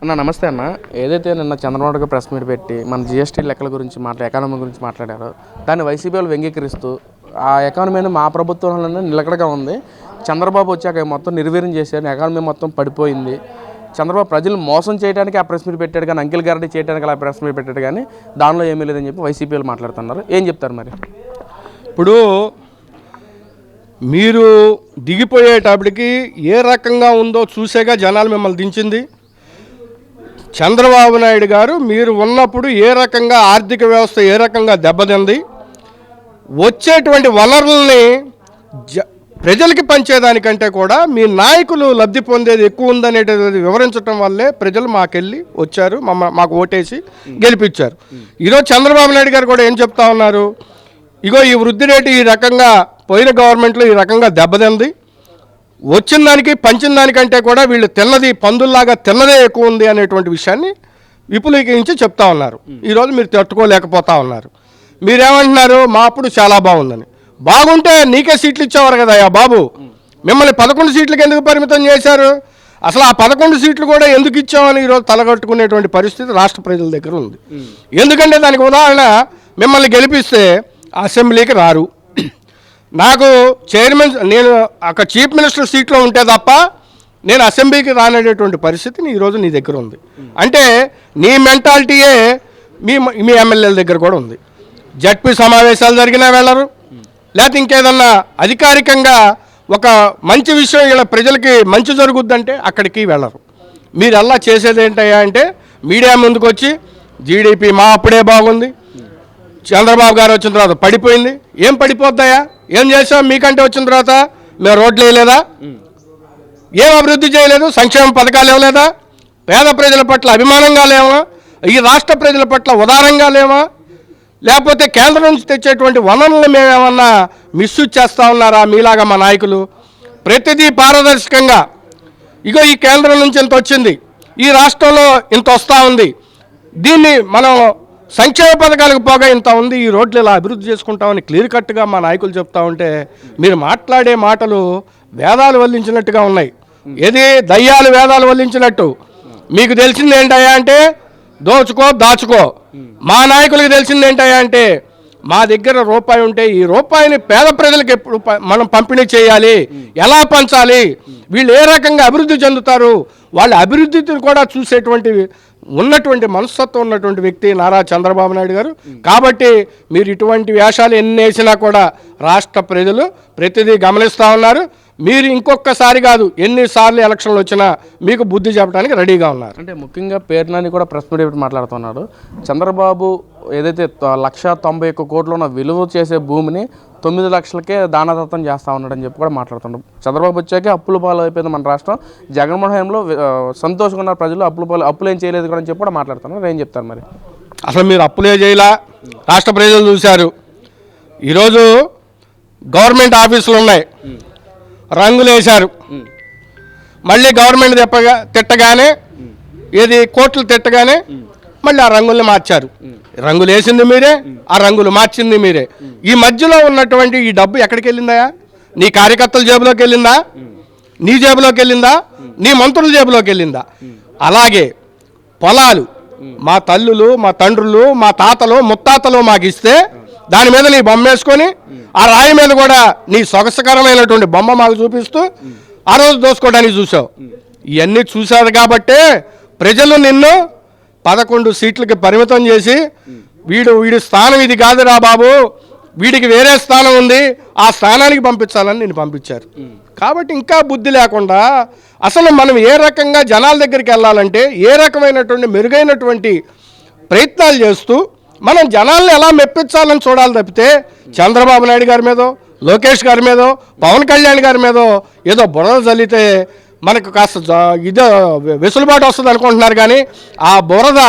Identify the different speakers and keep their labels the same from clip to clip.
Speaker 1: అన్న నమస్తే అన్న. ఏదైతే నిన్న చంద్రబాబు ప్రెస్ మీట్ పెట్టి మన జిఎస్టీ లెక్కల గురించి మాట్లా ఎకానమీ గురించి మాట్లాడారో దాన్ని వైసీపీ వాళ్ళు వ్యంగీకరిస్తూ ఆ ఎకానమీ అనేది మా ప్రభుత్వంలోనే నిలకడగా ఉంది. చంద్రబాబు వచ్చాక మొత్తం నిర్వీర్యం చేశారు. ఎకానమీ మొత్తం పడిపోయింది. చంద్రబాబు ప్రజలు మోసం చేయడానికి ఆ ప్రెస్ మీట్ పెట్టాడు కానీ అంకిల్ గారిని చేయడానికి అలా ప్రెస్ మీట్ పెట్టాడు కానీ దానిలో ఏమీ లేదని చెప్పి వైసీపీ వాళ్ళు మాట్లాడుతున్నారు. ఏం చెప్తారు మరి?
Speaker 2: ఇప్పుడు మీరు దిగిపోయేటప్పటికి ఏ రకంగా ఉందో చూసేగా జనాలు మిమ్మల్ని దించింది. చంద్రబాబు నాయుడు గారు మీరు ఉన్నప్పుడు ఏ రకంగా ఆర్థిక వ్యవస్థ ఏ రకంగా దెబ్బతింది. వచ్చేటువంటి వనరుల్ని జ ప్రజలకి పంచేదానికంటే కూడా మీ నాయకులు లబ్ధి పొందేది ఎక్కువ ఉందనేటది వివరించడం వల్లే ప్రజలు మాకెళ్ళి వచ్చారు మమ్మ మాకు ఓటేసి గెలిపించారు ఈరోజు చంద్రబాబు నాయుడు గారు కూడా ఏం చెప్తా ఉన్నారు? ఇగో ఈ వృద్ధి రేటు ఈ రకంగా పోయిన గవర్నమెంట్లో ఈ రకంగా దెబ్బతింది. వచ్చిన దానికి పంచిన దానికంటే కూడా వీళ్ళు తిన్నది పందుల్లాగా తిన్నదే ఎక్కువ ఉంది అనేటువంటి విషయాన్ని విపులీకరించి చెప్తా ఉన్నారు. ఈరోజు మీరు తట్టుకోలేకపోతా ఉన్నారు. మీరేమంటున్నారు? మా అప్పుడు చాలా బాగుందని. బాగుంటే నీకే సీట్లు ఇచ్చేవారు కదా అయ్యా బాబు. మిమ్మల్ని పదకొండు సీట్లకు ఎందుకు పరిమితం చేశారు? అసలు ఆ పదకొండు సీట్లు కూడా ఎందుకు ఇచ్చామని ఈరోజు తలగట్టుకునేటువంటి పరిస్థితి రాష్ట్ర ప్రజల దగ్గర ఉంది. ఎందుకంటే దానికి ఉదాహరణ మిమ్మల్ని గెలిపిస్తే అసెంబ్లీకి రారు. నాకు చైర్మన్ నేను అక్కడ చీఫ్ మినిస్టర్ సీట్లో ఉంటే తప్ప నేను అసెంబ్లీకి రానేటటువంటి పరిస్థితి ఈరోజు నీ దగ్గర ఉంది. అంటే నీ మెంటాలిటీయే మీ మీ ఎమ్మెల్యేల దగ్గర కూడా ఉంది. జడ్పీ సమావేశాలు జరిగినా వెళ్ళరు. లేకపోతే ఇంకేదన్నా అధికారికంగా ఒక మంచి విషయం ఇలా ప్రజలకి మంచి జరుగుద్దంటే అక్కడికి వెళ్ళరు. మీరు అలా చేసేది ఏంటయ్యా అంటే మీడియా ముందుకు వచ్చి జీడిపి మా అప్పుడే బాగుంది. చంద్రబాబు గారు వచ్చిన తర్వాత పడిపోయింది. ఏం పడిపోద్దాయా ఏం చేసాం మీకంటే వచ్చిన తర్వాత మేము రోడ్లు వేయలేదా? ఏం అభివృద్ధి చేయలేదు? సంక్షేమ పథకాలు ఇవ్వలేదా? పేద ప్రజల పట్ల అభిమానంగా లేవా? ఈ రాష్ట్ర ప్రజల పట్ల ఉదారంగా లేవా? లేకపోతే కేంద్రం నుంచి తెచ్చేటువంటి వనరులను మేమేమన్నా మిస్యూజ్ చేస్తా ఉన్నారా మీలాగా మా నాయకులు? ప్రతిదీ పారదర్శకంగా. ఇగో ఈ కేంద్రం నుంచి ఇంత వచ్చింది. ఈ రాష్ట్రంలో ఇంత వస్తూ ఉంది. దీన్ని మనం సంక్షేమ పథకాలకు పోగా ఇంత ఉంది ఈ రోడ్లు ఇలా అభివృద్ధి చేసుకుంటామని క్లియర్ కట్గా మా నాయకులు చెప్తా ఉంటే మీరు మాట్లాడే మాటలు వేదాలు వల్లించినట్టుగా ఉన్నాయి. ఏది? దయ్యాలు వేదాలు వల్లించినట్టు. మీకు తెలిసింది ఏంటయ్యా అంటే దోచుకో దాచుకో. మా నాయకులకు తెలిసింది ఏంటయ్యా అంటే మా దగ్గర రూపాయి ఉంటే ఈ రూపాయిని పేద ప్రజలకు ఎప్పుడు మనం పంపిణీ చేయాలి. ఎలా పంచాలి? వీళ్ళు ఏ రకంగా అభివృద్ధి చెందుతారు? వాళ్ళ అభివృద్ధిని కూడా చూసేటువంటి ఉన్నటువంటి మనస్తత్వం ఉన్నటువంటి వ్యక్తి నారా చంద్రబాబు నాయుడు గారు. కాబట్టి మీరు ఇటువంటి వేషాలు ఎన్ని వేసినా కూడా రాష్ట్ర ప్రజలు ప్రతిదీ గమనిస్తూ ఉన్నారు. మీరు ఇంకొకసారి కాదు ఎన్నిసార్లు ఎలక్షన్లు వచ్చినా మీకు బుద్ధి చెప్పడానికి రెడీగా ఉన్నారు.
Speaker 1: అంటే ముఖ్యంగా పేర్నాని కూడా ప్రెస్ మీట్ పెట్టి మాట్లాడుతున్నాడు. చంద్రబాబు ఏదైతే లక్ష తొంభై ఒక్క కోట్లు ఉన్న విలువ చేసే భూమిని తొమ్మిది లక్షలకే దానదత్తం చేస్తా ఉన్నాడని చెప్పి కూడా మాట్లాడుతున్నాడు చంద్రబాబు వచ్చాకే అప్పుల పాలు అయిపోయింది మన రాష్ట్రం. జగన్మోహన్ హయాంలో సంతోషంగా ఉన్న ప్రజలు అప్పుల పాలు అప్పులు ఏం చేయలేదు కూడా అని చెప్పి కూడా మాట్లాడుతున్నారు. ఏం చెప్తారు మరి?
Speaker 2: అసలు మీరు అప్పులే చేయలా? రాష్ట్ర ప్రజలు చూశారు. ఈరోజు గవర్నమెంట్ ఆఫీసులు ఉన్నాయి. రంగులు వేశారు. మళ్ళీ గవర్నమెంట్ తిప్పగా తిట్టగానే ఏది కోట్లు తిట్టగానే మళ్ళీ ఆ రంగుల్ని మార్చారు. రంగులు వేసింది మీరే ఆ రంగులు మార్చింది మీరే. ఈ మధ్యలో ఉన్నటువంటి ఈ డబ్బు ఎక్కడికి వెళ్ళిందా నీ కార్యకర్తల జేబులోకి వెళ్ళిందా? నీ జేబులోకి వెళ్ళిందా? నీ మంత్రుల జేబులోకి వెళ్ళిందా? అలాగే పొలాలు మా తల్లులు మా తండ్రులు మా తాతలు ముత్తాతలు మాకు ఇస్తే దాని మీద నీ బొమ్మ వేసుకొని ఆ రాయి మీద కూడా నీ సొగసకరమైనటువంటి బొమ్మ మాకు చూపిస్తూ ఆ రోజు దోసుకోవడానికి చూసావు. ఇవన్నీ చూశారు కాబట్టే ప్రజలు నిన్ను పదకొండు సీట్లకి పరిమితం చేసి వీడు వీడి స్థానం ఇది కాదురా బాబు వీడికి వేరే స్థానం ఉంది ఆ స్థానానికి పంపించాలని నేను పంపించారు. కాబట్టి ఇంకా బుద్ధి లేకుండా అసలు మనం ఏ రకంగా జనాల దగ్గరికి వెళ్ళాలంటే ఏ రకమైనటువంటి మెరుగైనటువంటి ప్రయత్నాలు చేస్తూ మనం జనాల్ని ఎలా మెప్పించాలని చూడాలి తప్పితే చంద్రబాబు నాయుడు గారి మీదో లోకేష్ గారి మీదో పవన్ కళ్యాణ్ గారి మీదో ఏదో బురద చల్లితే మనకు కాస్త జా- వెసులుబాటు వస్తుంది అనుకుంటున్నారు కానీ ఆ బురద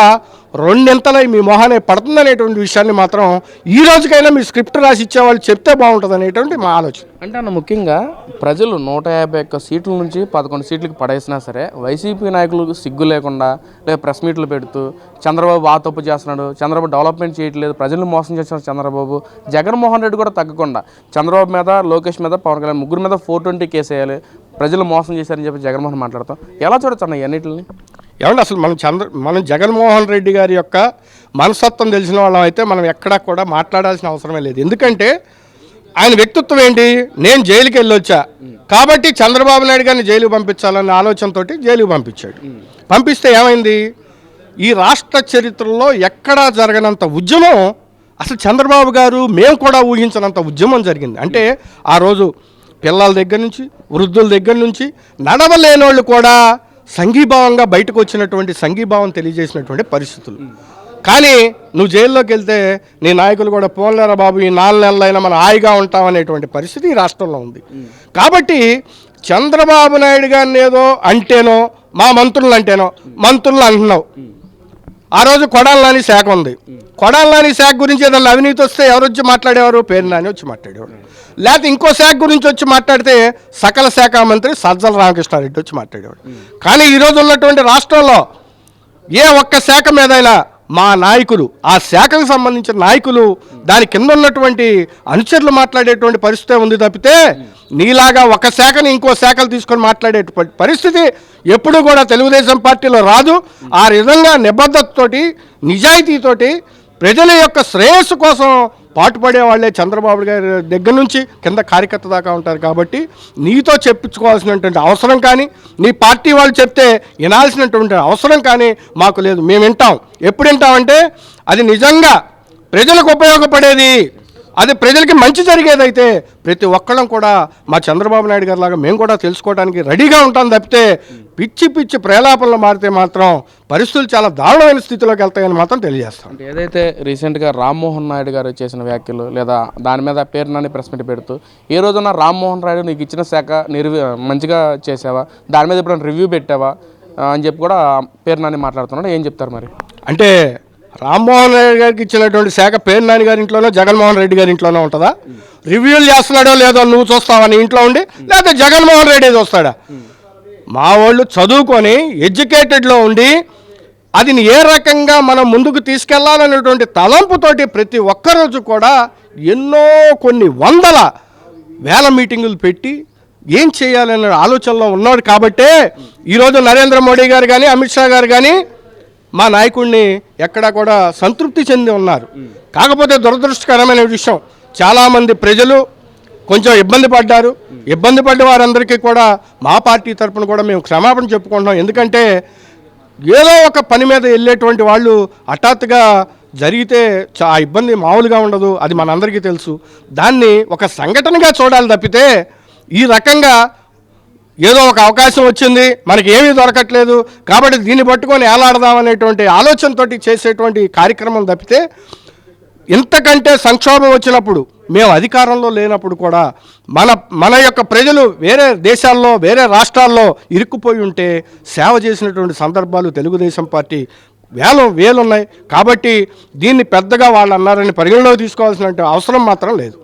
Speaker 2: రెండింతలై మీ మొహానే పడుతుందనేటువంటి విషయాన్ని మాత్రం ఈ రోజుకైనా మీ స్క్రిప్ట్ రాసి ఇచ్చేవాళ్ళు చెప్తే బాగుంటుంది అనేటువంటి మా ఆలోచన.
Speaker 1: అంటే అన్న ముఖ్యంగా ప్రజలు నూట యాభై ఒక్క సీట్ల నుంచి పదకొండు సీట్లకు పడేసినా సరే వైసీపీ నాయకులు సిగ్గు లేకుండా లేదా ప్రెస్ మీట్లు పెడుతూ చంద్రబాబు ఆ తప్పు చేస్తున్నాడు చంద్రబాబు డెవలప్మెంట్ చేయట్లేదు ప్రజలను మోసం చేస్తున్నాడు చంద్రబాబు జగన్మోహన్ రెడ్డి కూడా తగ్గకుండా చంద్రబాబు మీద లోకేష్ మీద పవన్ కళ్యాణ్ ముగ్గురు మీద ఫోర్ ట్వంటీ కేసు వేయాలి ప్రజలు మోసం చేశారని చెప్పి జగన్మోహన్ మాట్లాడతాం. ఎలా చూడొచ్చు అన్న ఇవన్నిటిని
Speaker 2: ఏమంటే అసలు మనం చంద్ర మనం జగన్మోహన్ రెడ్డి గారి యొక్క మనస్తత్వం తెలిసిన వాళ్ళం అయితే మనం ఎక్కడా కూడా మాట్లాడాల్సిన అవసరమే లేదు. ఎందుకంటే ఆయన వ్యక్తిత్వం ఏంటి? నేను జైలుకి వెళ్ళొచ్చా? కాబట్టి చంద్రబాబు నాయుడు గారిని జైలుకి పంపించాలన్న ఆలోచనతో జైలుకి పంపించాడు. పంపిస్తే ఏమైంది? ఈ రాష్ట్ర చరిత్రలో ఎక్కడా జరగనంత ఉద్యమం అసలు చంద్రబాబు గారు మేము కూడా ఊహించనంత ఉద్యమం జరిగింది. అంటే ఆ రోజు పిల్లల దగ్గర నుంచి వృద్ధుల దగ్గర నుంచి నడవలేనోళ్ళు కూడా సంఘీభావంగా బయటకు వచ్చినటువంటి సంఘీభావం తెలియజేసినటువంటి పరిస్థితులు. కానీ నువ్వు జైల్లోకి వెళ్తే నీ నాయకులు కూడా పోలేరా బాబు ఈ నాలుగు నెలలైనా మనం హాయిగా ఉంటాం అనేటువంటి పరిస్థితి ఈ రాష్ట్రంలో ఉంది. కాబట్టి చంద్రబాబు నాయుడు గారిని ఏదో అంటేనో మా మంత్రులు అంటేనో మంత్రులు అంటున్నావు. ఆ రోజు కొడాలని శాఖ ఉంది. కొడాలని శాఖ గురించి ఏదైనా అవినీతి వస్తే ఎవరు వచ్చి మాట్లాడేవారు? పేరు నాని వచ్చి మాట్లాడేవారు లేకపోతే ఇంకో శాఖ గురించి వచ్చి మాట్లాడితే సకల శాఖ మంత్రి సజ్జల రామకృష్ణారెడ్డి వచ్చి మాట్లాడేవాడు. కానీ ఈరోజు ఉన్నటువంటి రాష్ట్రంలో ఏ ఒక్క శాఖ మీదైనా మా నాయకులు ఆ శాఖకు సంబంధించిన నాయకులు దాని కింద ఉన్నటువంటి అనుచరులు మాట్లాడేటువంటి పరిస్థితి ఉంది తప్పితే నీలాగా ఒక శాఖని ఇంకో శాఖలు తీసుకొని మాట్లాడే పరిస్థితి ఎప్పుడు కూడా తెలుగుదేశం పార్టీలో రాదు. ఆ విధంగా నిబద్ధతతోటి నిజాయితీతోటి ప్రజల యొక్క శ్రేయస్సు కోసం పాటుపడే వాళ్ళే చంద్రబాబు గారి దగ్గర నుంచి కింద కార్యకర్త దాకా ఉంటారు కాబట్టి నీతో చెప్పించుకోవాల్సినటువంటి అవసరం కానీ నీ పార్టీ వాళ్ళు చెప్తే వినాల్సినటువంటి అవసరం కానీ మాకు లేదు. మేము వింటాం. ఎప్పుడు వింటామంటే అది నిజంగా ప్రజలకు ఉపయోగపడేది అది ప్రజలకి మంచి జరిగేదైతే ప్రతి ఒక్కళ్ళం కూడా మా చంద్రబాబు నాయుడు గారి లాగా మేము కూడా తెలుసుకోవడానికి రెడీగా ఉంటాం తప్పితే పిచ్చి పిచ్చి ప్రేలాపనలు మారితే మాత్రం పరిస్థితులు చాలా దారుణమైన స్థితిలోకి వెళ్తాయని మాత్రం తెలియజేస్తాం.
Speaker 1: ఏదైతే రీసెంట్గా రామ్మోహన్ నాయుడు గారు చేసిన వ్యాఖ్యలు లేదా దాని మీద పేరు నాని ప్రెస్ మీట్ పెడుతూ ఏ రోజున రామ్మోహన్ నాయుడు నీకు ఇచ్చిన శాఖ నిర్వి మంచిగా చేసావా దాని మీద ఎప్పుడైనా రివ్యూ పెట్టావా? అని చెప్పి కూడా పేరు నాని మాట్లాడుతున్నాడు. ఏం చెప్తారు మరి?
Speaker 2: అంటే రామ్మోహన్ రెడ్డి గారికి ఇచ్చినటువంటి శాఖ పేరు నాని గారి ఇంట్లోనో జగన్మోహన్ రెడ్డి గారి ఇంట్లోనో ఉంటుందా? రివ్యూలు చేస్తున్నాడో లేదో నువ్వు చూస్తావని ఇంట్లో ఉండి? లేకపోతే జగన్మోహన్ రెడ్డి చూస్తాడా మా వాళ్ళు చదువుకొని ఎడ్యుకేటెడ్లో ఉండి అది ఏ రకంగా మనం ముందుకు తీసుకెళ్ళాలనేటువంటి తలంపుతోటి ప్రతి ఒక్కరోజు కూడా ఎన్నో కొన్ని వందల వేల మీటింగులు పెట్టి ఏం చేయాలనే ఆలోచనలో ఉన్నాడు కాబట్టే ఈరోజు నరేంద్ర మోడీ గారు కానీ అమిత్ షా గారు కానీ మా నాయకుడిని ఎక్కడా కూడా సంతృప్తి చెంది ఉన్నారు. కాకపోతే దురదృష్టకరమైన విషయం చాలామంది ప్రజలు కొంచెం ఇబ్బంది పడ్డారు. ఇబ్బంది పడ్డ వారందరికీ కూడా మా పార్టీ తరపున కూడా మేము క్షమాపణ చెప్పుకుంటున్నాం. ఎందుకంటే ఏదో ఒక పని మీద వెళ్ళేటువంటి వాళ్ళు హఠాత్తుగా జరిగితే చా ఆ ఇబ్బంది మామూలుగా ఉండదు. అది మనందరికీ తెలుసు. దాన్ని ఒక సంఘటనగా చూడాలి తప్పితే ఈ రకంగా ఏదో ఒక అవకాశం వచ్చింది మనకి ఏమీ దొరకట్లేదు. కాబట్టి దీన్ని పట్టుకొని ఏలాడదాం అనేటువంటి ఆలోచనతోటి చేసేటువంటి కార్యక్రమం తప్పితే ఇంతకంటే సంక్షోభం వచ్చినప్పుడు మేము అధికారంలో లేనప్పుడు కూడా మన మన యొక్క ప్రజలు వేరే దేశాల్లో వేరే రాష్ట్రాల్లో ఇరుక్కుపోయి ఉంటే సేవ చేసినటువంటి సందర్భాలు తెలుగుదేశం పార్టీ వేలు వేలున్నాయి. కాబట్టి దీన్ని పెద్దగా వాళ్ళు అన్నారని పరిగణలోకి తీసుకోవాల్సిన అవసరం మాత్రం లేదు.